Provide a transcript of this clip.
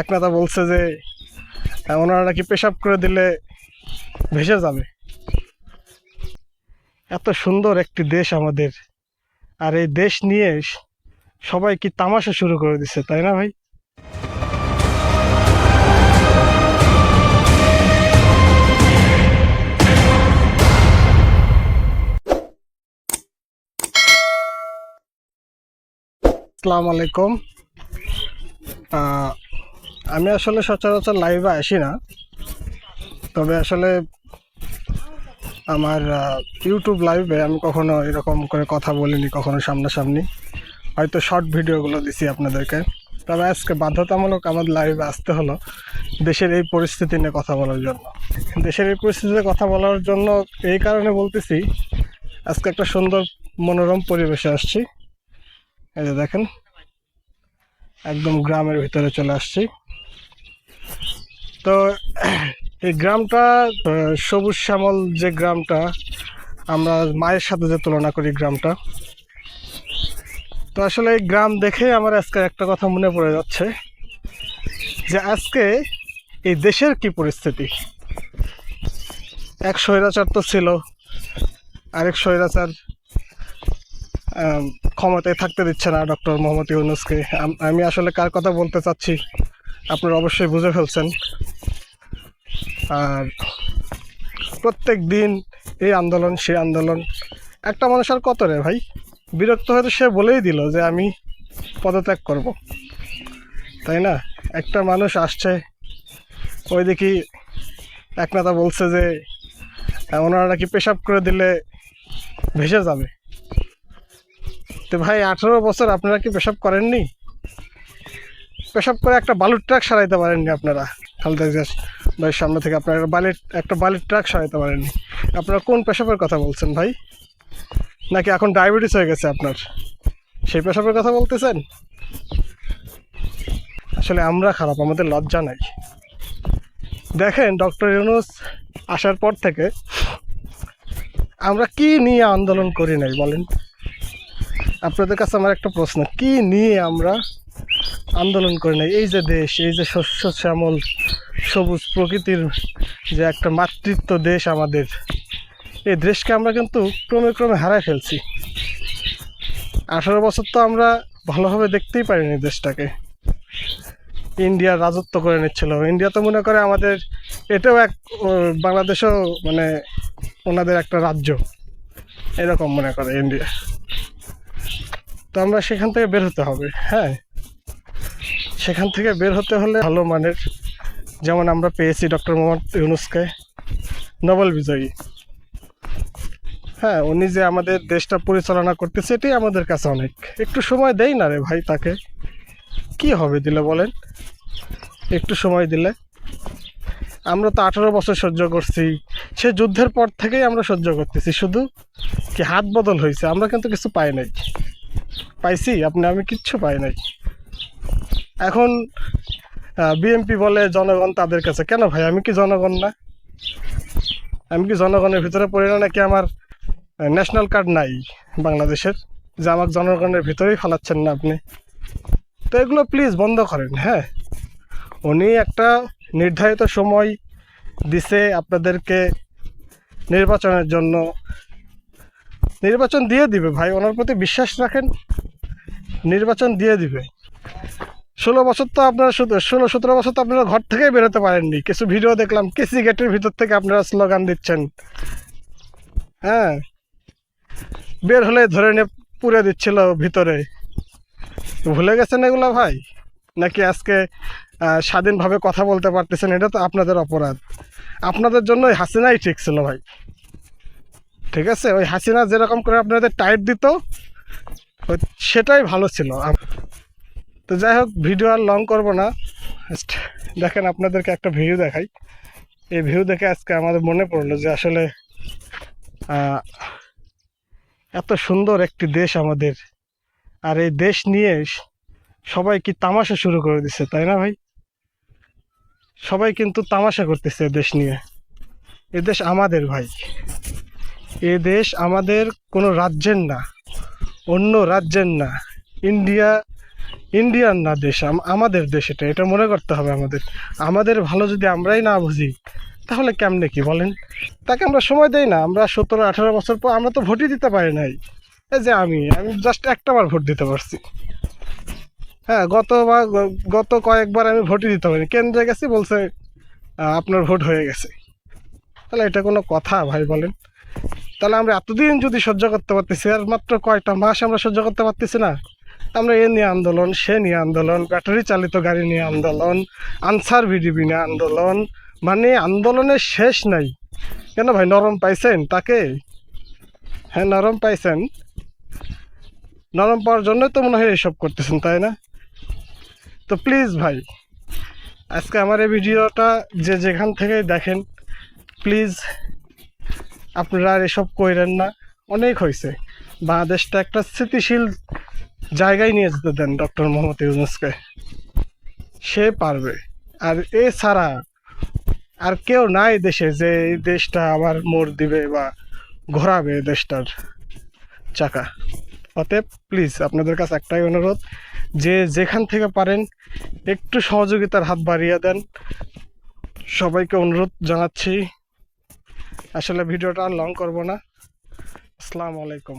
এক নেতা বলছে যে ওনারা নাকি পেশাব করে দিলে ভেসে যাবে। এত সুন্দর একটি দেশ আমাদের। আর এই দেশ নিয়ে সবাই কি তামাশা শুরু করে দিচ্ছে তাই না ভাই? আসসালামু আলাইকুম। আমি আসলে সচরাচর লাইভে আসি না। তবে আসলে আমার ইউটিউব লাইভে আমি কখনো এরকম করে কথা বলিনি, কখনো সামনাসামনি। হয়তো শর্ট ভিডিওগুলো দিছি আপনাদেরকে। তবে আজকে বাধ্যতামূলক আমার লাইভে আসতে হলো দেশের এই পরিস্থিতি নিয়ে কথা বলার জন্য। দেশের এই পরিস্থিতিতে কথা বলার জন্য এই কারণে বলতেছি, আজকে একটা সুন্দর মনোরম পরিবেশে আসছি। এই যে দেখেন, একদম গ্রামের ভিতরে চলে আসছি। তো, এই গ্রামটা সবুজ শ্যামল যে গ্রামটা, আমরা মায়ের সাথে যে তুলনা করি গ্রামটা। তো আসলে এই গ্রাম দেখে আমার আজকে একটা কথা মনে পড়ে যাচ্ছে, যে আজকে এই দেশের কি পরিস্থিতি? এক স্বৈরাচার তো ছিল, আরেক স্বৈরাচার ক্ষমতায় থাকতে দিচ্ছে না ডক্টর মোহাম্মদ ইউনুসকে। আমি আসলে কার কথা বলতে চাচ্ছি? আপনারা অবশ্যই বুঝে ফেলছেন। আর প্রত্যেক দিন এই আন্দোলন, সেই আন্দোলন। একটা মানুষ আর কত রে ভাই? বিরক্ত হয়তো সে বলেই দিল যে আমি পদত্যাগ করব। তাই না? একটা মানুষ আসছে, ওই দেখি এক নেতা বলছে যে, ওনারা নাকি পেশাব করে দিলে ভেসে যাবে। তো ভাই, আঠেরো বছর আপনারা কি পেশাব করেননি? পেশাব করে একটা বালুর ট্রাক সারাইতে পারেননি আপনারা। খালদা জিয়ার ভাইয়ের সামনে থেকে আপনারা একটা বালির একটা বালির ট্রাক সারাইতে পারেননি। আপনারা কোন পেশাবের কথা বলছেন ভাই? নাকি এখন ডায়াবেটিস হয়ে গেছে আপনার? সেই পেশাবের কথা বলতেছেন? আসলে আমরা খারাপ, আমাদের লজ্জা নাই। দেখেন ডক্টর ইউনুস আসার পর থেকে আমরা কি নিয়ে আন্দোলন করি নাই বলেন? আপনাদের কাছে আমার একটা প্রশ্ন, কি নিয়ে আমরা আন্দোলন করে নাই এই যে দেশ, এই যে শস্য শ্যামল, সবুজ প্রকৃতির যে একটা মাতৃত্ব দেশ আমাদের, এই দেশকে আমরা কিন্তু ক্রমে ক্রমে হারায় ফেলছি। আঠারো বছর তো আমরা ভালোভাবে দেখতেই পারিনি দেশটাকে। ইন্ডিয়ার রাজত্ব করে নিচ্ছিল। ইন্ডিয়া তো মনে করে আমাদের, এটাও এক বাংলাদেশও মানে ওনাদের একটা রাজ্য। এরকম মনে করে ইন্ডিয়া। তো আমরা সেখান থেকে বের হতে হবে হ্যাঁ? সেখান থেকে বের হতে হলে ভালো মানের, যেমন আমরা পেয়েছি ডক্টর মোহাম্মদ ইউনুসকে, নোবেল বিজয়ী। হ্যাঁ উনি যে আমাদের দেশটা পরিচালনা করতেছে, এটাই আমাদের কাছে অনেক। একটু সময় দেই না রে ভাই তাকে। কি হবে দিলে বলেন? একটু সময় দিলে। আমরা তো আঠারো বছর সহ্য করছি। সে যুদ্ধের পর থেকেই আমরা সহ্য করতেছি। শুধু কি হাত বদল হয়েছে? আমরা কিন্তু কিছু পাই নাই। পাইছি? আপনি, আমি কিচ্ছু পাই নাই। এখন বিএমপি বলে জনগণ তাদের কাছে, কেন ভাই? আমি কি জনগণ না? আমি কি জনগণের ভিতরে পড়ি না নাকি আমার ন্যাশনাল কার্ড নাই বাংলাদেশের, যে আমাকে জনগণের ভিতরেই ফেলাচ্ছেন না আপনি? তো এগুলো প্লিজ বন্ধ করেন হ্যাঁ? উনি একটা নির্ধারিত সময় দিছে আপনাদেরকে নির্বাচনের জন্য। নির্বাচন দিয়ে দিবে ভাই, ওনার প্রতি বিশ্বাস রাখেন। নির্বাচন দিয়ে দিবে। ষোলো বছর তো আপনারা ষোলো সতেরো বছর তো আপনারা ঘর থেকেই বেরোতে পারেননি। কিছু ভিডিও দেখলাম কেসি গেটের ভিতর থেকে আপনারা স্লোগান দিচ্ছেন। হ্যাঁ। বের হলে ধরে নিয়ে পুড়ে দিচ্ছিল ভিতরে। ভুলে গেছেন এগুলো ভাই? নাকি আজকে স্বাধীনভাবে কথা বলতে পারতেছেন? এটা তো আপনাদের অপরাধ। আপনাদের জন্য ওই হাসিনাই ঠিক ছিল ভাই। ঠিক আছে? ওই হাসিনা যেরকম করে আপনাদের টাইট দিত সেটাই ভালো ছিল। তো যাই হোক ভিডিও আর লং করব না। দেখেন আপনাদেরকে একটা ভিউ দেখাই। এই ভিউ দেখে আজকে আমাদের মনে পড়ল যে আসলে এত সুন্দর একটি দেশ আমাদের। আর এই দেশ নিয়ে সবাই কি তামাশা শুরু করে দিচ্ছে তাই না ভাই? সবাই কিন্তু তামাশা করতেছে দেশ নিয়ে। এ দেশ আমাদের ভাই। এ দেশ আমাদের কোনো রাজ্যের না, অন্য রাজ্যের না। ইন্ডিয়া ইন্ডিয়ান না দেশ, আম- আমাদের দেশ এটা এটা মনে করতে হবে আমাদের। আমাদের ভালো যদি আমরাই না বুঝি, তাহলে কেমনে কি বলেন? তাকে আমরা সময় দেই না, আমরা সতেরো, আঠারো বছর পর আমরা তো ভোটই দিতে পারি নাই। এই যে আমি আমি জাস্ট একটা বার ভোট দিতে পারছি। হ্যাঁ গতবার, গত কয়েকবার আমি ভোটই দিতে পারিনি। কেন্দ্রে গেছি, বলছে আপনার ভোট হয়ে গেছে। তাহলে এটা কোনো কথা, ভাই, বলেন। তাহলে আমরা এতদিন যদি সহ্য করতে পারতেছি, আর মাত্র কয়টা মাস আমরা সহ্য করতে পারতেছি না? আমরা এ নিয়ে আন্দোলন, সে নিয়ে আন্দোলন, ব্যাটারি চালিত গাড়ি নিয়ে আন্দোলন, আনসার ভিডিপি নিয়ে আন্দোলন মানে আন্দোলনের শেষ নাই। কেন ভাই, নরম পাইছেন তাকে? হ্যাঁ নরম পাইছেন। নরম পাওয়ার জন্যই তো মনে হয় এসব করতেছেন, তাই না? তো প্লিজ ভাই, আজকে আমার এই ভিডিওটা যে যেখান থেকে দেখেন প্লিজ আপনারা আর এসব কইরেন না। অনেক হয়েছে বাংলাদেশটা একটা স্থিতিশীল জায়গায় নিয়ে যেতে দেন ডক্টর মোহাম্মদ ইউনুসকে। সে পারবে। আর এছাড়া আর কেউ নাই দেশে যে এই দেশটা আবার মোড় দিবে বা ঘোরাবে দেশটার চাকা। অতএব প্লিজ আপনাদের কাছে একটাই অনুরোধ, যে যেখান থেকে পারেন একটু সহযোগিতার হাত বাড়িয়ে দেন। সবাইকে অনুরোধ জানাচ্ছি। আসলে ভিডিওটা আর লং করব না। আসসালামু আলাইকুম।